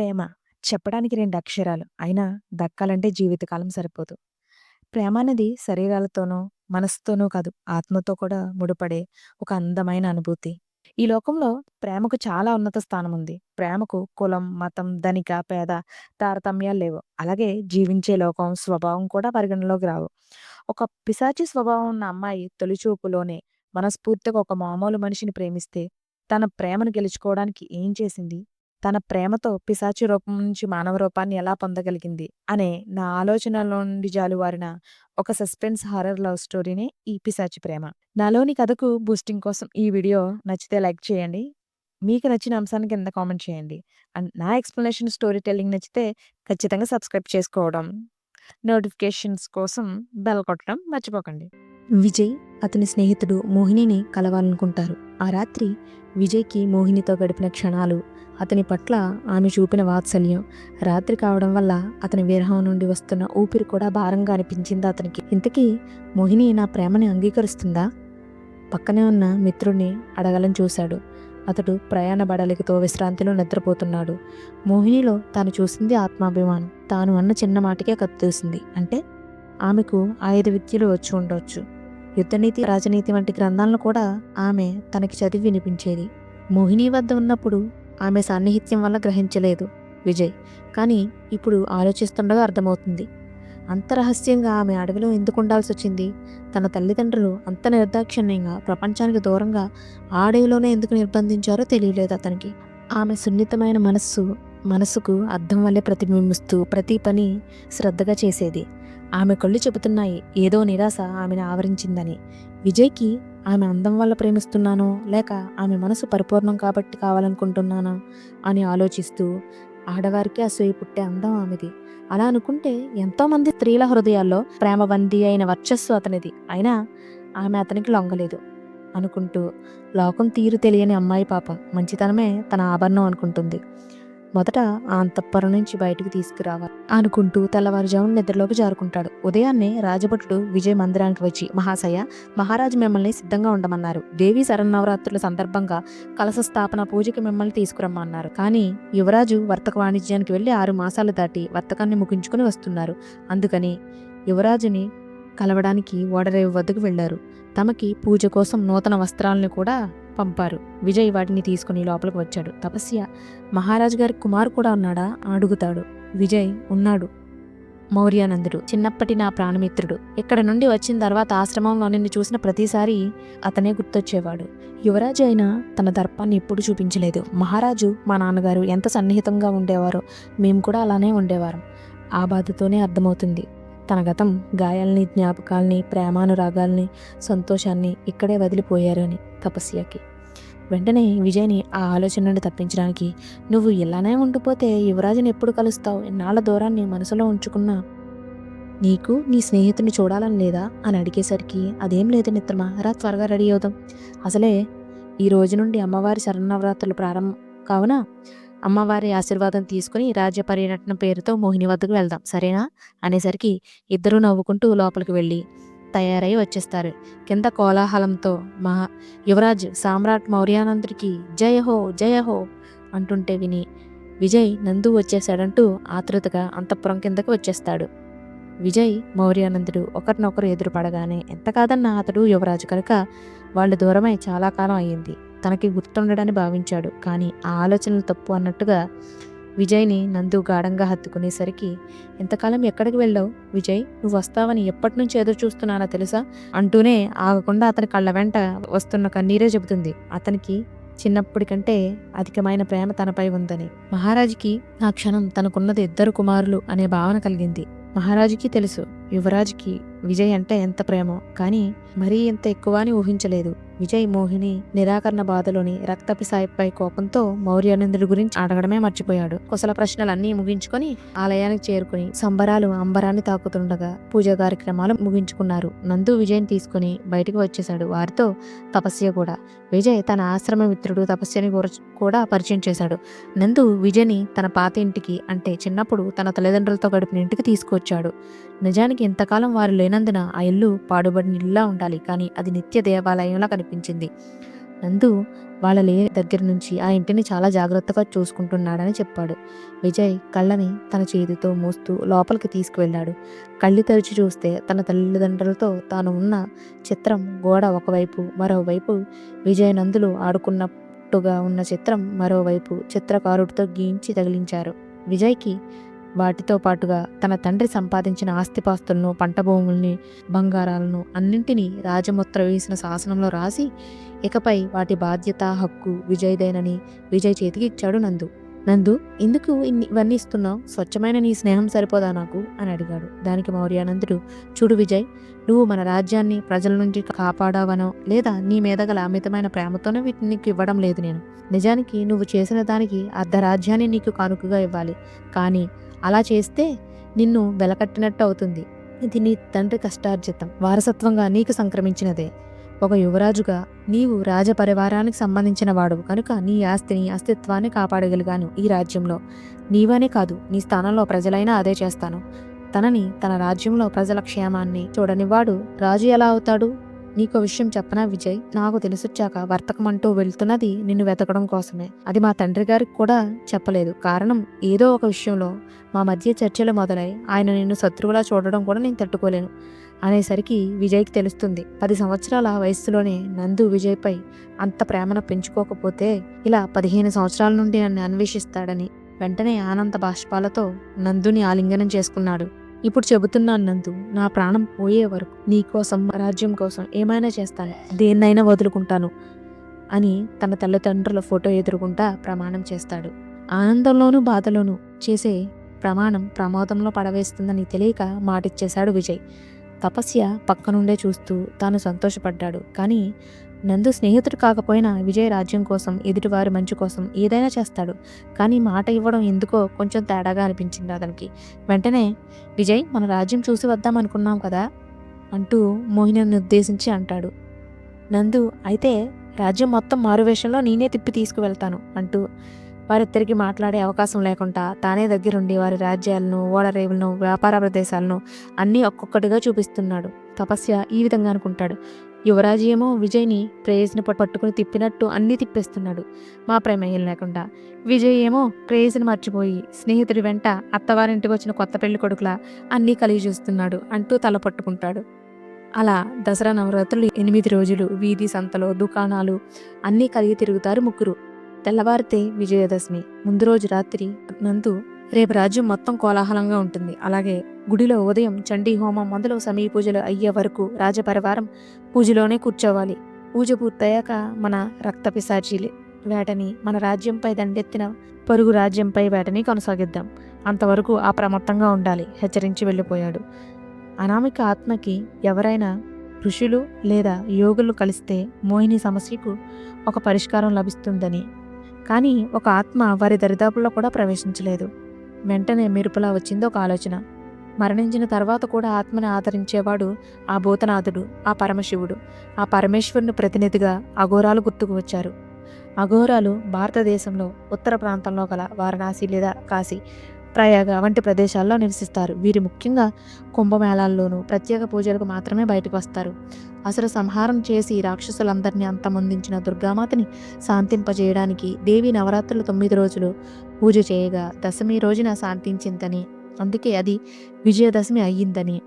ప్రేమ చెప్పడానికి రెండు అక్షరాలు. అయినా దక్కాలంటే జీవితకాలం సరిపోదు. ప్రేమ అనేది శరీరాలతోనో, మనసుతోనో కాదు ఆత్మతో కూడా ముడిపడే ఒక అందమైన అనుభూతి. ఈ లోకంలో ప్రేమకు చాలా ఉన్నత స్థానం ఉంది. ప్రేమకు కులం, మతం, ధనిక, పేద తారతమ్యాలు లేవు. అలాగే జీవించే లోకం, స్వభావం కూడా పరిగణలోకి రావు. ఒక పిశాచి స్వభావం ఉన్న అమ్మాయి తొలిచూపులోనే మనస్ఫూర్తిగా ఒక మామూలు మనిషిని ప్రేమిస్తే తన ప్రేమను గెలుచుకోవడానికి ఏం చేసింది? తన ప్రేమతో పిశాచి రూపం నుంచి మానవ రూపాన్ని ఎలా పొందగలిగింది? అనే నా ఆలోచనలో నుండి జాలువారిన ఒక సస్పెన్స్ హారర్ లవ్ స్టోరీనే ఈ పిశాచి ప్రేమ. నాలోని కథకు బూస్టింగ్ కోసం ఈ వీడియో నచ్చితే లైక్ చేయండి. మీకు నచ్చిన అంశాన్ని కింద కామెంట్ చేయండి. అండ్ నా ఎక్స్‌ప్లనేషన్ స్టోరీ టెల్లింగ్ నచ్చితే ఖచ్చితంగా సబ్స్క్రైబ్ చేసుకోవడం, నోటిఫికేషన్స్ కోసం బెల్ కొట్టడం మర్చిపోకండి. విజయ్ అతని స్నేహితుడు మోహినిని కలవాలనుకుంటారు. ఆ రాత్రి విజయ్‌కి మోహినితో గడిపిన క్షణాలు, అతని పట్ల ఆమె చూపిన వాత్సల్యం, రాత్రి కావడం వల్ల అతని విరహం నుండి వస్తున్న ఊపిరి కూడా భారంగా అనిపించింది అతనికి. ఇంతకీ మోహిని నా ప్రేమని అంగీకరిస్తుందా? పక్కనే ఉన్న మిత్రుడిని అడగలని చూశాడు. అతడు ప్రయాణ బడలికతో విశ్రాంతిలో నిద్రపోతున్నాడు. మోహినిలో తాను చూసింది ఆత్మాభిమానం. తాను అన్న చిన్న మాటకే కత్తిసింది అంటే ఆమెకు ఆయుధ విద్యలు వచ్చి ఉండవచ్చు యుద్ధనీతి, రాజనీతి వంటి గ్రంథాలను కూడా ఆమె తనకి చదివి వినిపించేది. మోహిని వద్ద ఉన్నప్పుడు ఆమె సాన్నిహిత్యం వల్ల గ్రహించలేదు విజయ్. కానీ ఇప్పుడు ఆలోచిస్తుండగా అర్థమవుతుంది. అంత రహస్యంగా ఆమె అడవిలో ఎందుకు ఉండాల్సి వచ్చింది తన తల్లిదండ్రులు అంత నిర్దాక్షిణ్యంగా ప్రపంచానికి దూరంగా ఆ అడవిలోనే ఎందుకు నిర్బంధించారో తెలియలేదు అతనికి. ఆమె సున్నితమైన మనస్సు మనసుకు అర్థం వల్లే ప్రతిబింబిస్తూ ప్రతి పని శ్రద్ధగా చేసేది. ఆమె కళ్ళు చెబుతున్నాయి ఏదో నిరాశ ఆమెను ఆవరించిందని. విజయ్‌కి ఆమె అందం వల్ల ప్రేమిస్తున్నానో, లేక ఆమె మనసు పరిపూర్ణం కాబట్టి కావాలనుకుంటున్నానా అని ఆలోచిస్తూ ఆడవారికి అసూయ పుట్టే అందం ఆమెది. అలా అనుకుంటే ఎంతోమంది స్త్రీల హృదయాల్లో ప్రేమబందీ అయిన వర్చస్సు అతనిది. అయినా ఆమె అతనికి లొంగలేదు. అనుకుంటూ లోకం తీరు తెలియని అమ్మాయి పాపం మంచితనమే తన ఆభరణం అనుకుంటుంది. మొదట ఆ అంతఃపురం నుంచి బయటకు తీసుకురావాలి అనుకుంటూ తెల్లవారుజామున నిద్రలోకి జారుకుంటాడు. ఉదయాన్నే రాజభటుడు విజయ మందిరానికి వచ్చి మహాశయ, మహారాజు మిమ్మల్ని సిద్ధంగా ఉండమన్నారు. దేవీ శరన్నవరాత్రుల సందర్భంగా కలశ స్థాపన పూజకి మిమ్మల్ని తీసుకురమ్మన్నారు. కానీ యువరాజు వర్తక వాణిజ్యానికి వెళ్ళి ఆరు మాసాలు దాటి వర్తకాన్ని ముగించుకుని వస్తున్నారు. అందుకని యువరాజుని కలవడానికి ఓడరేవు వద్దకు వెళ్ళారు. తమకి పూజ కోసం నూతన వస్త్రాలను కూడా పంపారు. విజయ్ వాటిని తీసుకుని లోపలికి వచ్చాడు. తపస్య మహారాజు గారి కుమారు కూడా ఉన్నాడా? అడుగుతాడు. విజయ్ ఉన్నాడు. మౌర్యానందుడు చిన్నప్పటి నా ప్రాణమిత్రుడు. ఇక్కడ నుండి వచ్చిన తర్వాత ఆశ్రమంలో నిన్ను చూసిన ప్రతిసారి అతనే గుర్తొచ్చేవాడు. యువరాజు అయినా తన దర్పాన్ని ఎప్పుడూ చూపించలేదు. మహారాజు మా నాన్నగారు ఎంత సన్నిహితంగా ఉండేవారో మేము కూడా అలానే ఉండేవారం. ఆ బాధతోనే అర్థమవుతుంది. తన గతం గాయాల్ని, జ్ఞాపకాల్ని, ప్రేమానురాగాల్ని, సంతోషాన్ని ఇక్కడే వదిలిపోయారు అని తపస్యకి. వెంటనే విజయ్‌ని ఆ ఆలోచన నుండి తప్పించడానికి నువ్వు ఇలానే ఉండిపోతే యువరాజుని ఎప్పుడు కలుస్తావు? ఎన్నాళ్ళ దూరాన్ని మనసులో ఉంచుకున్న నీకు నీ స్నేహితుడిని చూడాలని లేదా? అని అడిగేసరికి అదేం లేదు మిత్రమా రా త్వరగా రెడీ అవుదాం. అసలే ఈ రోజు నుండి అమ్మవారి శరణవరాత్రులు ప్రారంభం కావున అమ్మవారి ఆశీర్వాదం తీసుకుని రాజ్య పర్యటన పేరుతో మోహిని వద్దకు వెళ్దాం సరేనా? అనేసరికి ఇద్దరూ నవ్వుకుంటూ లోపలికి వెళ్ళి తయారై వచ్చేస్తారు. కింద కోలాహలంతో మహా యువరాజ్ సామ్రాట్ మౌర్యానందుడికి జయ హో జయ హో అంటుంటే విని విజయ్ నందు వచ్చేశాడంటూ ఆతృతగా అంతఃపురం కిందకు వచ్చేస్తాడు. విజయ్, మౌర్యానందుడు ఒకరినొకరు ఎదురుపడగానే ఎంత కాదన్నా అతడు యువరాజు కనుక వాళ్ళు దూరమై చాలా కాలం అయ్యింది. తనకి గుర్తుండడని భావించాడు. కానీ ఆ ఆలోచనలు తప్పు అన్నట్టుగా విజయ్‌ని నందు గాఢంగా హత్తుకునేసరికి ఎంతకాలం ఎక్కడికి వెళ్ళావు విజయ్? నువ్వు వస్తావని ఎప్పటినుంచి ఎదురు చూస్తున్నానో తెలుసా? అంటూనే ఆగకుండా అతని కళ్ళ వెంట వస్తున్న కన్నీరే చెబుతుంది. అతనికి చిన్నప్పటి కంటే అధికమైన ప్రేమ తనపై ఉందని. మహారాజుకి ఆ క్షణం తనకున్నది ఇద్దరు కుమారులు అనే భావన కలిగింది. మహారాజుకి తెలుసు యువరాజ్కి విజయ్ అంటే ఎంత ప్రేమో. కానీ మరీ ఇంత ఎక్కువ అని ఊహించలేదు. విజయ్ మోహిని నిరాకరణ బాధలోని రక్తపి సాయిపై కోపంతో మౌర్యానందుడి గురించి అడగడమే మర్చిపోయాడు. కుశల ప్రశ్నలన్నీ ముగించుకొని ఆలయానికి చేరుకుని సంబరాలు అంబరాన్ని తాకుతుండగా పూజా కార్యక్రమాలు ముగించుకున్నారు. నందు విజయ్‌ని తీసుకుని బయటికి వచ్చేశాడు. వారితో తపస్య కూడా. విజయ్ తన ఆశ్రమ మిత్రుడు తపస్యని కూడా పరిచయం చేశాడు. నందు విజయ్‌ని తన పాత ఇంటికి అంటే చిన్నప్పుడు తన తల్లిదండ్రులతో గడిపిన ఇంటికి తీసుకువచ్చాడు. నిజానికి ఇంతకాలం వారు లేనందున ఆ ఇల్లు పాడుబడిన ఇల్లులా ఉండాలి. కానీ అది నిత్య దేవాలయంలా కనిపించింది. నందు వాళ్ళ లే దగ్గర నుంచి ఆ ఇంటిని చాలా జాగ్రత్తగా చూసుకుంటున్నాడని చెప్పాడు విజయ్ కళ్ళని తన చేతితో మూస్తూ లోపలికి తీసుకువెళ్ళాడు కళ్ళు తెరిచి చూస్తే తన తల్లిదండ్రులతో తాను ఉన్న చిత్రం గోడ ఒకవైపు మరోవైపు విజయ్ నందులు ఆడుకున్నట్టుగా ఉన్న చిత్రం మరోవైపు చిత్రకారుడితో గీయించి తగిలించారు విజయ్కి వాటితో పాటుగా తన తండ్రి సంపాదించిన ఆస్తిపాస్తులను పంట భూముల్ని బంగారాలను అన్నింటినీ రాజముత్ర వేసిన శాసనంలో రాసి ఇకపై వాటి బాధ్యత హక్కు విజయ్దేనని విజయ్ చేతికి ఇచ్చాడు నందు. నందు ఎందుకు ఇన్ని ఇవన్నీ ఇస్తున్నావు? స్వచ్ఛమైన నీ స్నేహం సరిపోదా నాకు? అని అడిగాడు. దానికి మౌర్యానందుడు చూడు విజయ్ నువ్వు మన రాజ్యాన్ని ప్రజల నుంచి కాపాడావనో లేదా నీ మీద గల అమితమైన ప్రేమతోనే వీటిని నీకు ఇవ్వడం లేదు నేను. నిజానికి నువ్వు చేసిన దానికి అర్ధ రాజ్యాన్ని నీకు కానుకగా ఇవ్వాలి. కానీ అలా చేస్తే నిన్ను వెలకట్టినట్టు అవుతుంది. ఇది నీ తండ్రి కష్టార్జితం. వారసత్వంగా నీకు సంక్రమించినదే. ఒక యువరాజుగా నీవు రాజపరివారానికి సంబంధించిన వాడువు. కనుక నీ ఆస్తిని అస్తిత్వాన్ని కాపాడగలిగాను ఈ రాజ్యంలో. నీవనే కాదు నీ స్థానంలో ప్రజలైనా అదే చేస్తాను. తనని తన రాజ్యంలో ప్రజల క్షేమాన్ని చూడనివాడు రాజు ఎలా అవుతాడు? నీకో విషయం చెప్పనా విజయ్? నాకు తెలిసొచ్చాక వర్తకం అంటూ వెళ్తున్నది నిన్ను వెతకడం కోసమే. అది మా తండ్రి గారికి కూడా చెప్పలేదు. కారణం ఏదో ఒక విషయంలో మా మధ్య చర్చలు మొదలై ఆయన నిన్ను శత్రువులా చూడడం కూడా నేను తట్టుకోలేను అనేసరికి విజయ్కి తెలుస్తుంది. పది సంవత్సరాల వయస్సులోనే నందు విజయ్పై అంత ప్రేమను పెంచుకోకపోతే ఇలా పదిహేను సంవత్సరాల నుండి నన్ను అన్వేషిస్తాడని వెంటనే ఆనంద బాష్పాలతో నందుని ఆలింగనం చేసుకున్నాడు. ఇప్పుడు చెబుతున్నాను నందు నా ప్రాణం పోయే వరకు నీ కోసం రాజ్యం కోసం ఏమైనా చేస్తాను దేన్నైనా వదులుకుంటాను అని తన తల్లిదండ్రుల ఫోటో ఎదురుకుంటా ప్రమాణం చేస్తాడు. ఆనందంలోనూ బాధలోనూ చేసే ప్రమాణం ప్రమాదంలో పడవేస్తుందని తెలియక మాటిచ్చేశాడు విజయ్. తపస్య పక్కనుండే చూస్తూ తాను సంతోషపడ్డాడు. కానీ నందు స్నేహితుడు కాకపోయినా విజయ్ రాజ్యం కోసం ఎదుటివారి మంచి కోసం ఏదైనా చేస్తాడు. కానీ మాట ఇవ్వడం ఎందుకో కొంచెం తేడాగా అనిపించింది అతనికి. వెంటనే విజయ్ మన రాజ్యం చూసి వద్దాం అనుకున్నాం కదా అంటూ మోహినని ఉద్దేశించి అంటాడు. నందు అయితే రాజ్యం మొత్తం మారువేషంలో నేనే తిప్పి తీసుకువెళ్తాను అంటూ వారిద్దరికి మాట్లాడే అవకాశం లేకుండా తానే దగ్గరుండి వారి రాజ్యాలను ఓడరేవులను వ్యాపార ప్రదేశాలను అన్నీ ఒక్కొక్కటిగా చూపిస్తున్నాడు. తపస్య ఈ విధంగా అనుకుంటాడు. యువరాజు ఏమో విజయ్ని ప్రేయస్ని పట్టుకుని తిప్పినట్టు అన్నీ తిప్పేస్తున్నాడు. మా ప్రమేయం లేకుండా. విజయ్ ఏమో ప్రేయస్ని మర్చిపోయి స్నేహితుడి వెంట అత్తవారింటికి వచ్చిన కొత్త పెళ్ళి కొడుకులా అన్నీ కలిగి చూస్తున్నాడు అంటూ తల పట్టుకుంటాడు. అలా దసరా నవరాత్రులు ఎనిమిది రోజులు వీధి సంతలో దుకాణాలు అన్నీ కలిగి తిరుగుతారు ముగ్గురు. తెల్లవారితే విజయదశమి. ముందు రోజు రాత్రి నందు రేపు రాజ్యం మొత్తం కోలాహలంగా ఉంటుంది. అలాగే గుడిలో ఉదయం చండీ హోమం మొదలు సమీ పూజలు అయ్యే వరకు రాజపరివారం పూజలోనే కూర్చోవాలి. పూజ పూర్తయ్యాక మన రక్త పిశాచీలు. వేటని మన రాజ్యంపై దండెత్తిన పరుగు రాజ్యంపై వేటని కొనసాగిద్దాం. అంతవరకు అప్రమత్తంగా ఉండాలి. హెచ్చరించి వెళ్ళిపోయాడు. అనామిక ఆత్మకి ఎవరైనా ఋషులు లేదా యోగులు కలిస్తే మోహిని సమస్యకు ఒక పరిష్కారం లభిస్తుందని. కానీ ఒక ఆత్మ వారి దరిదాపుల్లో కూడా ప్రవేశించలేదు. వెంటనే మెరుపులా వచ్చింది ఒక ఆలోచన. మరణించిన తర్వాత కూడా ఆత్మని ఆదరించేవాడు ఆ భూతనాథుడు ఆ పరమశివుడు. ఆ పరమేశ్వరుని ప్రతినిధిగా అఘోరాలు గుర్తుకు వచ్చారు. అఘోరాలు భారతదేశంలో ఉత్తర ప్రాంతంలో గల వారణాసి లేదా కాశీ ప్రయాగ వంటి ప్రదేశాల్లో నివసిస్తారు. వీరు ముఖ్యంగా కుంభమేళాల్లోనూ ప్రత్యేక పూజలకు మాత్రమే బయటకు వస్తారు. అసలు సంహారం చేసి రాక్షసులందరినీ అంతమొందించిన దుర్గామాతని శాంతింపజేయడానికి దేవి నవరాత్రులు తొమ్మిది రోజులు పూజ చేయగా దశమి రోజున శాంతించిందని అందుకే అది విజయదశమి అయ్యిందని.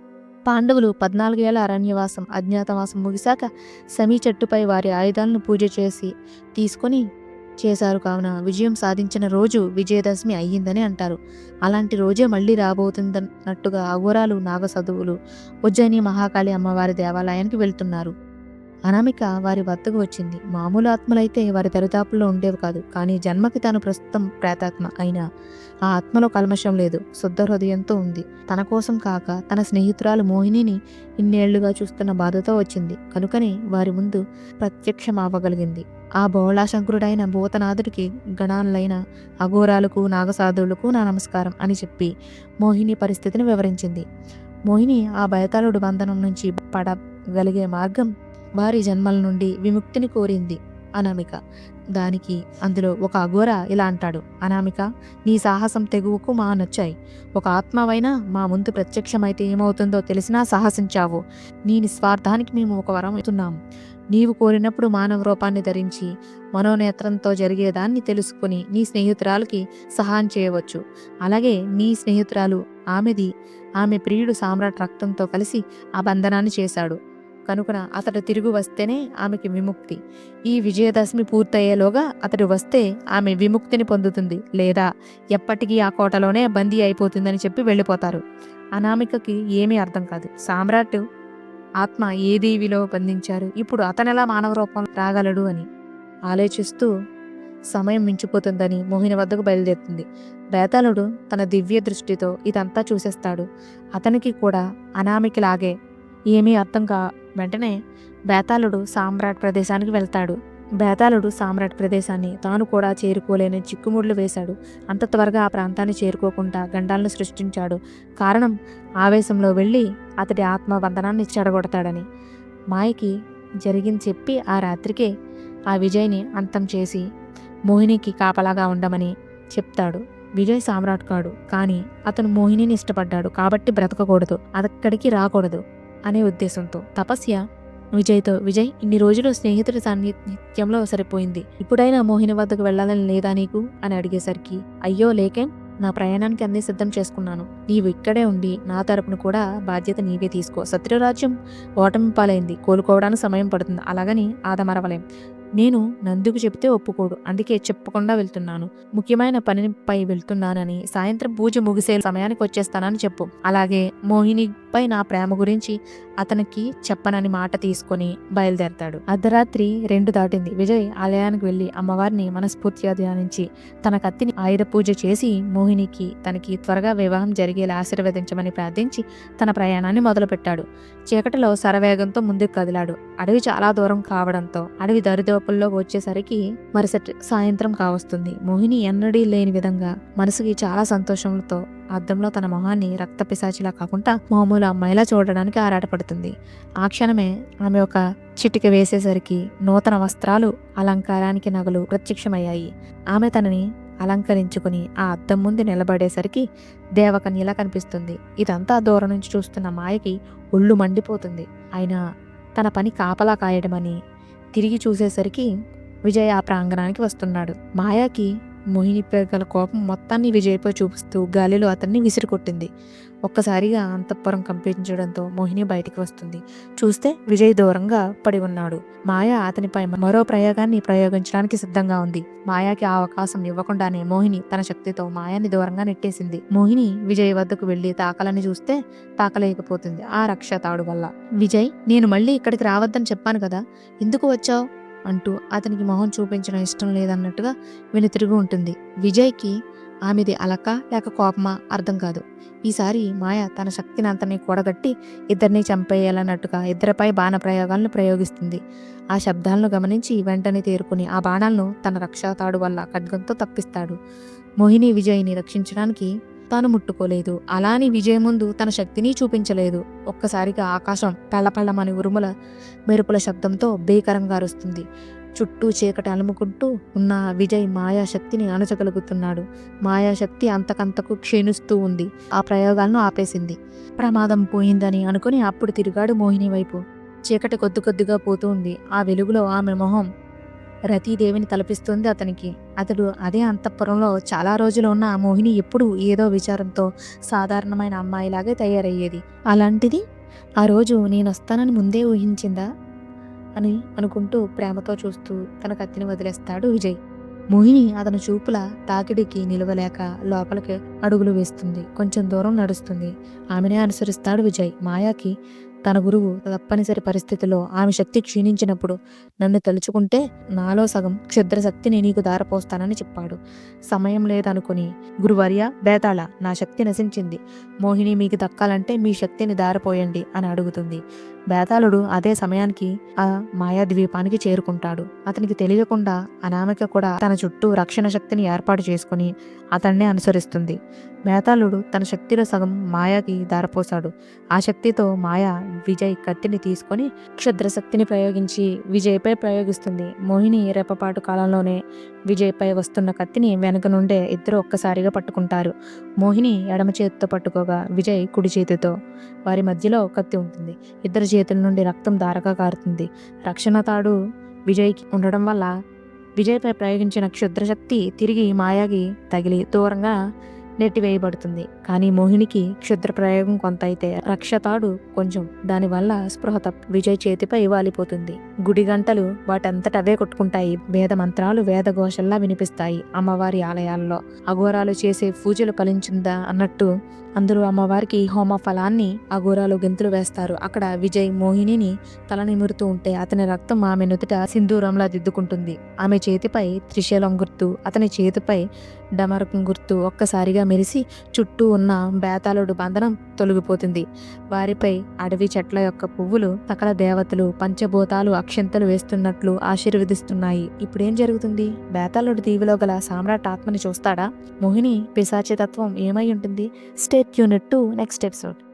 పాండవులు పద్నాలుగేళ్ళ అరణ్యవాసం అజ్ఞాతవాసం ముగిశాక సమీ చెట్టుపై వారి ఆయుధాలను పూజ చేసి తీసుకొని చేశారు కావున విజయం సాధించిన రోజు విజయదశమి అయ్యిందని అంటారు. అలాంటి రోజే మళ్ళీ రాబోతుందన్నట్టుగా అఘోరాలు నాగసధువులు ఉజ్జయిని మహాకాళి అమ్మవారి దేవాలయానికి వెళ్తున్నారు. అనామిక వారి వద్దకు వచ్చింది. మామూలు ఆత్మలైతే వారి దరిదాపుల్లో ఉండేవి కాదు. కానీ జన్మకి తాను ప్రస్తుతం ప్రేతాత్మ అయినా ఆ ఆత్మలో కల్మషం లేదు. శుద్ధ హృదయంతో ఉంది. తన కోసం కాక తన స్నేహితురాలు మోహినిని ఇన్నేళ్ళుగా చూస్తున్న బాధతో వచ్చింది. కనుకనే వారి ముందు ప్రత్యక్షమవ్వగలిగింది ఆ బోళాశంకరుడైన భూతనాథుడికి గణాలైన అఘోరాలకు నాగసాధువులకు నా నమస్కారం అని చెప్పి మోహిని పరిస్థితిని వివరించింది. మోహిని ఆ భయతాళుడు బంధనం నుంచి పడగలిగే మార్గం వారి జన్మల నుండి విముక్తిని కోరింది అనామిక. దానికి అందులో ఒక అఘోర ఇలా అంటాడు అనామిక నీ సాహసం తెగువకు మా నచ్చాయి ఒక ఆత్మవైనా మా ముందు ప్రత్యక్షమైతే ఏమవుతుందో తెలిసినా సాహసించావు. నీ నిస్వార్థానికి మేము ఒక వరం ఇస్తున్నాం. నీవు కోరినప్పుడు మానవ రూపాన్ని ధరించి మనోనేత్రంతో జరిగేదాన్ని తెలుసుకుని నీ స్నేహితురాలకి సహాయం చేయవచ్చు. అలాగే నీ స్నేహితురాలు ఆమెది ఆమె ప్రియుడు సామ్రాట్ రక్తంతో కలిసి ఆ బంధనాన్ని చేశాడు. కనుకన అతడు తిరిగి వస్తేనే ఆమెకి విముక్తి. ఈ విజయదశమి పూర్తయ్యేలోగా అతడు వస్తే ఆమె విముక్తిని పొందుతుంది లేదా ఎప్పటికీ ఆ కోటలోనే బందీ అయిపోతుందని చెప్పి వెళ్ళిపోతారు. అనామికకి ఏమీ అర్థం కాదు. సామ్రాట్ ఆత్మ ఏ దేవిలో బంధించారు? ఇప్పుడు అతనెలా మానవ రూపం రాగలడు అని ఆలోచిస్తూ సమయం మించిపోతుందని మోహిని వద్దకు బయలుదేరుతుంది. బేతాళుడు తన దివ్య దృష్టితో ఇదంతా చూసేస్తాడు. అతనికి కూడా అనామికిలాగే ఏమీ అర్థం కా వెంటనే బేతాళుడు సామ్రాట్ ప్రదేశానికి వెళ్తాడు. బేతాళుడు సామ్రాట్ ప్రదేశాన్ని తాను కూడా చేరుకోలేని చిక్కుముడ్లు వేశాడు. అంత త్వరగా ఆ ప్రాంతాన్ని చేరుకోకుండా గండాలను సృష్టించాడు. కారణం ఆవేశంలో వెళ్ళి అతడి ఆత్మబంధనాన్ని చెడగొడతాడని. మాయకి జరిగింది చెప్పి ఆ రాత్రికే ఆ విజయ్ని అంతం చేసి మోహినికి కాపలాగా ఉండమని చెప్తాడు. విజయ్ సామ్రాట్ కాడు కానీ అతను మోహినిని ఇష్టపడ్డాడు కాబట్టి బ్రతకకూడదు. అక్కడికి రాకూడదు. అనే ఉద్దేశంతో తపస్య విజయ్తో విజయ్ ఇన్ని రోజులు స్నేహితుడి సాన్నిధ్యంలో సరిపోయింది. ఇప్పుడైనా మోహిని వద్దకు వెళ్ళాలని లేదా నీకు? అని అడిగేసరికి అయ్యో లేకేం? నా ప్రయాణానికి అన్ని సిద్ధం చేసుకున్నాను. నీవు ఇక్కడే ఉండి నా తరపున కూడా బాధ్యత నీవే తీసుకో. సత్యరాజ్యం ఓటమి పాలైంది కోలుకోవడానికి సమయం పడుతుంది. అలాగని ఆదమరవలేం. నేను నందుకు చెప్తే ఒప్పుకోడు. అందుకే చెప్పకుండా వెళ్తున్నాను. ముఖ్యమైన పనిపై వెళ్తున్నానని సాయంత్రం పూజ ముగిసే సమయానికి వచ్చేస్తానని చెప్పు. అలాగే మోహినిపై నా ప్రేమ గురించి అతనికి చెప్పనని మాట తీసుకొని బయలుదేరతాడు. అర్ధరాత్రి రెండు దాటింది. విజయ్ ఆలయానికి వెళ్ళి అమ్మవారిని మనస్ఫూర్తిగా ధ్యానించి తన కత్తిని ఆయుధ పూజ చేసి మోహినికి తనకి త్వరగా వివాహం జరిగేలా ఆశీర్వదించమని ప్రార్థించి తన ప్రయాణాన్ని మొదలుపెట్టాడు. చీకటిలో శరవేగంతో ముందుకు కదిలాడు. అడవి చాలా దూరం కావడంతో అడవి దరిదోపుల్లో వచ్చేసరికి మరుసటి సాయంత్రం కావస్తుంది. మోహిని ఎన్నడీ లేని విధంగా మనసుకి చాలా సంతోషంతో అద్దంలో తన మొహాన్ని రక్త పిశాచిలా కాకుండా మామూలు అమ్మాయిలా చూడడానికి ఆరాటపడుతుంది. ఆ క్షణమే ఆమె ఒక చిటిక వేసేసరికి నూతన వస్త్రాలు అలంకారానికి నగలు ప్రత్యక్షమయ్యాయి. ఆమె తనని అలంకరించుకుని ఆ అద్దం ముందు నిలబడేసరికి దేవకన్యలా కనిపిస్తుంది. ఇదంతా దూరం నుంచి చూస్తున్న మాయకి ఒళ్ళు మండిపోతుంది. అయినా తన పని కాపలా కాయడమని తిరిగి చూసేసరికి విజయ్ ఆ ప్రాంగణానికి వస్తున్నాడు. మాయాకి మోహినిపై గల కోపం మొత్తాన్ని విజయ్పై చూపిస్తూ గాలిలో అతన్ని విసిరికొట్టింది. ఒక్కసారిగా అంతఃపురం కంపించడంతో మోహిని బయటికి వస్తుంది. చూస్తే విజయ్ దూరంగా పడి ఉన్నాడు. మాయ అతనిపై మరో ప్రయోగాన్ని ప్రయోగించడానికి సిద్ధంగా ఉంది. మాయాకి ఆ అవకాశం ఇవ్వకుండానే మోహిని తన శక్తితో మాయాన్ని దూరంగా నెట్టేసింది. మోహిని విజయ్ వద్దకు వెళ్ళి తాకాలని చూస్తే తాకలేకపోతుంది ఆ రక్ష తాడు వల్ల. విజయ్ నేను మళ్ళీ ఇక్కడికి రావద్దని చెప్పాను కదా. ఎందుకు వచ్చావు? అంటూ అతనికి మొహం చూపించడం ఇష్టం లేదన్నట్టుగా వెనుతిరుగు ఉంటుంది. విజయ్కి ఆమెది అలక లేక కోపమా అర్థం కాదు. ఈసారి మాయ తన శక్తిని అంతని కూడగట్టి ఇద్దరిని చంపేయాలన్నట్టుగా ఇద్దరిపై బాణ ప్రయోగాలను ప్రయోగిస్తుంది. ఆ శబ్దాలను గమనించి వెంటనే తేరుకుని ఆ బాణాలను తన రక్షాతాడు వల్ల ఖడ్గంతో తప్పిస్తాడు. మోహిని విజయ్ని రక్షించడానికి తాను ముట్టుకోలేదు. అలాని విజయం ముందు తన శక్తిని చూపించలేదు. ఒక్కసారిగా ఆకాశం పెళ్ళపళ్ళమని ఉరుముల మెరుపుల శబ్దంతో భీకరంగా అరుస్తుంది. చుట్టూ చీకటి అలుముకుంటూ ఉన్న విజయ్ మాయాశక్తిని అణచగలుగుతున్నాడు. మాయాశక్తి అంతకంతకు క్షీణిస్తూ ఉంది. ఆ ప్రయోగాలను ఆపేసింది. ప్రమాదం పోయిందని అనుకుని అప్పుడు తిరిగాడు మోహిని వైపు. చీకటి కొద్ది కొద్దిగా పోతూ ఉంది. ఆ వెలుగులో ఆమె మొహం రతీదేవిని తలపిస్తుంది అతనికి. అతడు అదే అంతఃపురంలో చాలా రోజులు ఉన్న ఆ మోహిని ఎప్పుడు ఏదో విచారంతో సాధారణమైన అమ్మాయిలాగే తయారయ్యేది. అలాంటిది? ఆ రోజు నేను వస్తానని ముందే ఊహించిందా? అని అనుకుంటూ ప్రేమతో చూస్తూ తన కత్తిని వదిలేస్తాడు విజయ్. మోహిని అతని చూపుల తాకిడికి నిలవలేక లోపలికి అడుగులు వేస్తుంది. కొంచెం దూరం నడుస్తుంది. ఆమెనే అనుసరిస్తాడు విజయ్. మాయాకి తన గురువు తప్పనిసరి పరిస్థితిలో ఆమె శక్తి క్షీణించినప్పుడు నన్ను తలుచుకుంటే నాలో సగం క్షుద్ర శక్తిని నీకు దారపోస్తానని చెప్పాడు. సమయం లేదనుకుని గురువర్య బేతాళ నా శక్తి నశించింది. మోహిని మీకు దక్కాలంటే మీ శక్తిని దారపోయండి అని అడుగుతుంది. బేతాళుడు అదే సమయానికి ఆ మాయా ద్వీపానికి చేరుకుంటాడు. అతనికి తెలియకుండా అనామిక కూడా తన చుట్టూ రక్షణ శక్తిని ఏర్పాటు చేసుకుని అతన్నే అనుసరిస్తుంది. బేతాళుడు తన శక్తిలో సగం మాయాకి దారపోశాడు ఆ శక్తితో మాయ విజయ్ కత్తిని తీసుకొని క్షుద్రశక్తిని ప్రయోగించి విజయ్పై ప్రయోగిస్తుంది. మోహిని రెప్పపాటు కాలంలోనే విజయ్పై వస్తున్న కత్తిని వెనక నుండే ఇద్దరు ఒక్కసారిగా పట్టుకుంటారు. మోహిని ఎడమ చేతితో పట్టుకోగా విజయ్ కుడి చేతితో. వారి మధ్యలో కత్తి ఉంటుంది. ఇద్దరు చేతుల నుండి రక్తం దారగా కారుతుంది. రక్షణ తాడు విజయ్కి ఉండడం వల్ల విజయ్పై ప్రయోగించిన క్షుద్రశక్తి తిరిగి మాయాకి తగిలి దూరంగా నెట్టివేయబడుతుంది. కానీ మోహినికి క్షుద్ర ప్రయోగం కొంత అయితే రక్షతాడు కొంచెం. దానివల్ల స్పృహ తప్పి విజయ్ చేతిపై వాలిపోతుంది. గుడి గంటలు వాటంతట అవే కొట్టుకుంటాయి. వేద మంత్రాలు వేదఘోషల్లా వినిపిస్తాయి అమ్మవారి ఆలయాల్లో. అఘోరాలు చేసే పూజలు ఫలించిందా అన్నట్టు అందరూ అమ్మవారికి హోమ ఫలాన్ని అఘోరాలు గెంతులు వేస్తారు. అక్కడ విజయ్ మోహినిని తల నిమురుతూ ఉంటే అతని రక్తం ఆమె నుదుట సింధూరంలా దిద్దుకుంటుంది. ఆమె చేతిపై త్రిశూలం గుర్తు అతని చేతిపై డమరకం గుర్తు ఒక్కసారిగా మెరిసి చుట్టూ ఉన్న బేతాళుడు బంధనం తొలగిపోతుంది. వారిపై అడవి చెట్ల యొక్క పువ్వులు సకల దేవతలు పంచభూతాలు అక్షంతలు వేస్తున్నట్లు ఆశీర్వదిస్తున్నాయి. ఇప్పుడేం జరుగుతుంది? బేతాళుడు దీవిలో గల సామ్రాట్ ఆత్మని చూస్తాడా? మోహిని పిశాచితత్వం ఏమై ఉంటుంది? Stay stay tuned to next episode.